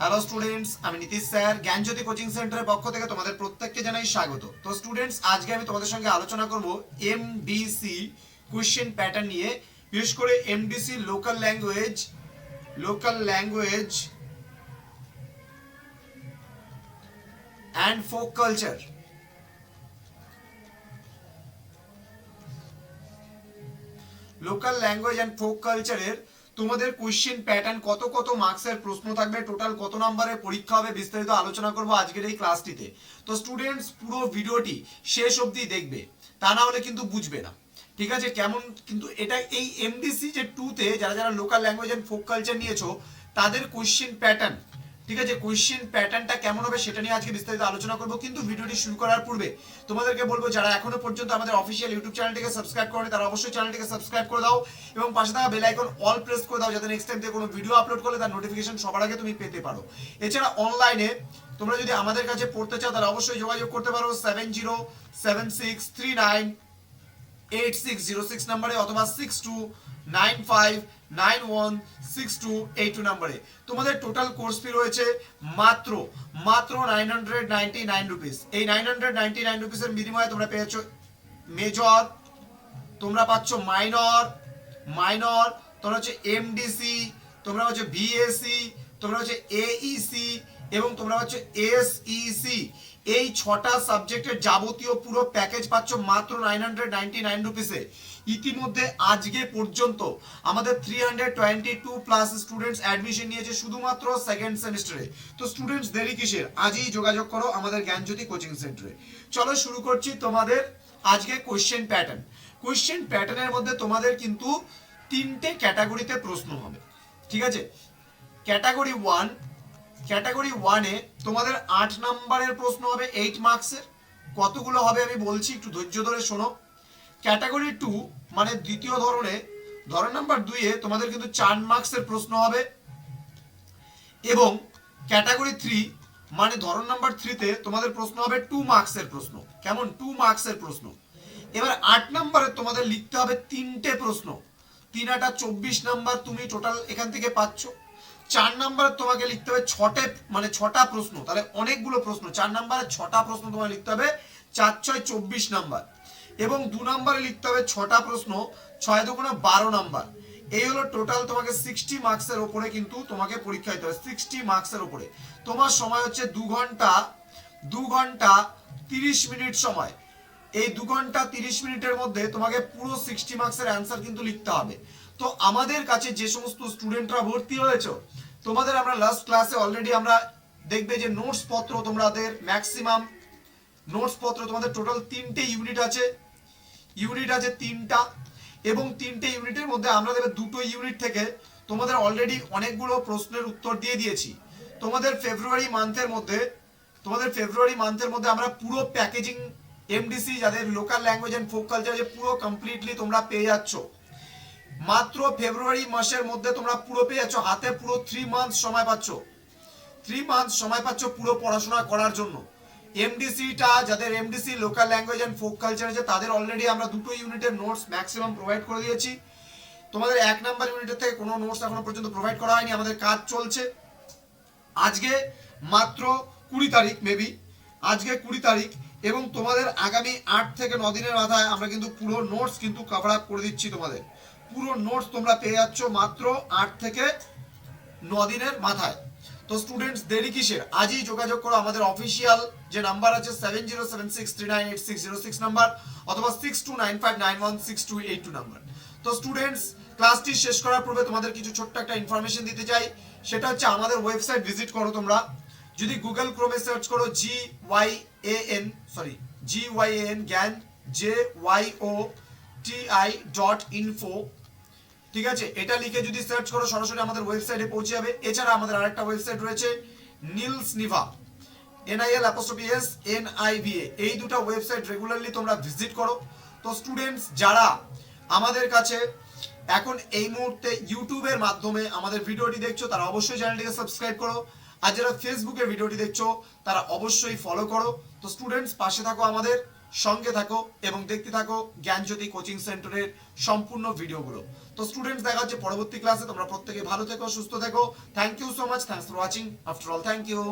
Hello students আমি Nitish sir. জ্ঞানজ্যোতি coaching সেন্টারের পক্ষ থেকে তোমাদের প্রত্যেককে জানাই স্বাগত। তো স্টুডেন্টস আজকে আমি তোমাদের সঙ্গে আলোচনা করব এমডিসি কোশ্চেন প্যাটার্ন নিয়ে। বিশেষ করে MDC local language local language and folk culture local language and folk কালচারের তোমাদের কোয়েশ্চেন প্যাটার্ন কত কত মার্কসের প্রশ্ন থাকবে টোটাল কত নম্বরের পরীক্ষা হবে বিস্তারিত আলোচনা করব আজকের এই ক্লাসটিতে তো স্টুডেন্টস পুরো ভিডিওটি শেষ অবধি দেখবে, তা না হলে কিন্তু বুঝবে না। ঠিক আছে? কেমন কিন্তু এটা এই এমডিসি যে টুতে যারা যারা local language and folk culture নিয়েছো, তাদের কোয়েশ্চেন প্যাটার্ন ঠিক আছে কোয়েশ্চেন প্যাটার্নটা কেমন হবে সেটা নিয়ে আজকে বিস্তারিত আলোচনা করব, কিন্তু ভিডিওটি শুরু করার পূর্বে তোমাদেরকে বলব, যারা এখনও পর্যন্ত আমাদের অফিসিয়াল ইউটিউব চ্যানেলটিকে সাবস্ক্রাইব করেনি, তারা অবশ্যই চ্যানেলটিকে সাবস্ক্রাইব করে দাও এবং পাশে থাকা বেল আইকন অল প্রেস করে দাও, যাতে নেক্সট টাইম থেকে কোনো ভিডিও আপলোড করলে তার নোটিফিকেশন সবার আগে তুমি পেতে পারো। এছাড়া অনলাইনে তোমরা যদি আমাদের কাছে পড়তে চাও, তাহলে অবশ্যই যোগাযোগ করতে পারো seven zero seven six three nine eight six zero six নাম্বারে অথবা six two nine five nine one six two eight নাম্বারে। তোমাদের টোটাল কোর্স ফি রয়েছে মাত্র মাত্র nine hundred ninety nine rupees এই নাইন হান্ড্রেড নাইনটি নাইন রুপিসের বিনিময়ে তোমরা পেয়েছ মেজর তোমরা পাচ্ছ মাইনর মাইনর তোমরা হচ্ছে এমডিসি তোমরা হচ্ছে বিএসসি তোমরা হচ্ছে এইসি এবং তোমরা হচ্ছে এসইসি এই ছটা সাবজেক্টের যাবতীয় পুরো প্যাকেজ পাচ্ছ মাত্র নাইন হান্ড্রেড নাইনটি নাইন রুপিসে ইতিমধ্যে আজকে পর্যন্ত আমাদের three hundred twenty two plus students admission নিয়েছে শুধুমাত্র সেকেন্ড সেমিস্টারে তো স্টুডেন্টস দেরি কিসের? আজই যোগাযোগ করো আমাদের জ্ঞানজ্যোতি কোচিং সেন্টারে চলো শুরু করছি তোমাদের আজকে কোশ্চেন প্যাটার্ন কোশ্চেন প্যাটার্নের মধ্যে তোমাদের কিন্তু তিনটে ক্যাটাগরিতে প্রশ্ন হবে। ঠিক আছে? ক্যাটাগরি ওয়ান ক্যাটাগরি ওয়ানে তোমাদের আট নম্বরের প্রশ্ন হবে এইট মার্কসের কতগুলো হবে আমি বলছি, একটু ধৈর্য ধরে শোনো। ক্যাটাগরি টু মানে দ্বিতীয় ধরনে, ধরন নাম্বার দুইয়ে তোমাদের কিন্তু চার মার্কসের প্রশ্ন হবে। এবং ক্যাটাগরি থ্রি মানে ধরন নাম্বার থ্রিতে তোমাদের প্রশ্ন হবে টু মার্কসের প্রশ্ন। কেমন? টু মার্কসের প্রশ্ন। এবার আট নাম্বারে তোমাদের লিখতে হবে তিনটে প্রশ্ন। তিন আটা চব্বিশ নাম্বার তুমি টোটাল এখান থেকে পাচ্ছ। চার নাম্বারে তোমাকে লিখতে হবে ছটে মানে ছটা প্রশ্ন। তাহলে অনেকগুলো প্রশ্ন, চার নাম্বারে ছটা প্রশ্ন তোমাকে লিখতে হবে, চার ছয় চব্বিশ নাম্বার। এবং দু নম্বরে লিখতে হবে ছটা প্রশ্ন, ছয় দুগুণে বারো নাম্বার। এই হলো টোটাল তোমাকে সিক্সটি মার্কসের ওপরে কিন্তু তোমাকে পরীক্ষা দিতে হবে সিক্সটি মার্কসের ওপরে। তোমার সময় হচ্ছে দু ঘণ্টা দু ঘণ্টা তিরিশ মিনিট সময়। এই দু ঘণ্টা তিরিশ মিনিটের মধ্যে তোমাকে পুরো সিক্সটি মার্কসের অ্যান্সার কিন্তু লিখতে হবে। তো আমাদের কাছে যে সমস্ত স্টুডেন্টরা ভর্তি হয়েছে, তোমাদের আমরা লাস্ট ক্লাসে অলরেডি আমরা দেখবে যে নোটস পত্র তোমাদের ম্যাক্সিমাম নোটস পত্র তোমাদের টোটাল তিনটে ইউনিট আছে। ইউনিট আছে তিনটা এবং তিনটে ইউনিটের মধ্যে আমরা দেবে দুটো ইউনিট থেকে তোমাদের অলরেডি অনেকগুলো প্রশ্নের উত্তর দিয়ে দিয়েছি। তোমাদের ফেব্রুয়ারি মান্থের মধ্যে, তোমাদের ফেব্রুয়ারি মান্থের মধ্যে আমরা পুরো প্যাকেজিং এমডিসি যাদের local language and folk culture যে পুরো কমপ্লিটলি তোমরা পেয়ে যাচ্ছ। মাত্র ফেব্রুয়ারি মাসের মধ্যে তোমরা পুরো পেয়ে হাতে পুরো থ্রি মান্থ সময় পাচ্ছ। থ্রি মান্থ সময় পাচ্ছ পুরো পড়াশোনা করার জন্য। এমডিসিটা যাদের MDC local language and folk culture আছে, তাদের অলরেডি আমরা দুটো ইউনিটের নোটস ম্যাক্সিমাম প্রোভাইড করে দিয়েছি। তোমাদের এক নাম্বার ইউনিটের থেকে কোনো নোটস এখনও পর্যন্ত প্রোভাইড করা হয়নি, আমাদের কাজ চলছে। আজকে মাত্র কুড়ি তারিখ মেবি আজকে কুড়ি তারিখ, এবং তোমাদের আগামী আট থেকে ন দিনের মাথায় আমরা কিন্তু পুরো নোটস কিন্তু কভার আপ করে দিচ্ছি তোমাদের। পুরো নোটস তোমরা পেয়ে যাচ্ছ মাত্র আট থেকে ন দিনের মাথায়। তো স্টুডেন্টস দেরি কিসের? আজই যোগাযোগ করো আমাদের অফিসিয়াল যে নাম্বার আছে seven zero seven six three nine eight six zero six number অথবা six two nine five nine one six two eight two number তো স্টুডেন্টস ক্লাসটি শেষ করার পূর্বে তোমাদের কিছু ছোট্ট একটা ইনফরমেশন দিতে চাই। সেটা হচ্ছে আমাদের ওয়েবসাইট ভিজিট করো তোমরা। যদি গুগল ক্রোমে সার্চ করো G Y A N sorry G Y N জ্ঞান J Y O T I dot info ঠিক আছে? এটা লিখে যদি সার্চ করো, সরাসরি আমাদের ওয়েবসাইটে পৌঁছে যাবে। এছাড়া আমাদের আরেকটা ওয়েবসাইট রয়েছে, Niels Nibha. NIL apostrophe S এনআইভিএ এই দুটো ওয়েবসাইট রেগুলারলি তোমরা ভিজিট করো। তো স্টুডেন্টস যারা আমাদের কাছে এখন এই মুহূর্তে ইউটিউবের মাধ্যমে আমাদের ভিডিওটি দেখছ, তারা অবশ্যই চ্যানেলটিকে সাবস্ক্রাইব করো। আর যারা ফেসবুকে ভিডিওটি দেখছ, তারা অবশ্যই ফলো করো। তো স্টুডেন্টস পাশে থাকো আমাদের। সঙ্গে থাকো এবং দেখতে থাকো জ্ঞানজ্যোতি কোচিং সেন্টারের সম্পূর্ণ ভিডিওগুলো। তো স্টুডেন্টস দেখা হচ্ছে পরবর্তী ক্লাসে তোমরা প্রত্যেকে ভালো থেকো, সুস্থ থেকো। Thank you so much thanks for watching after all thank you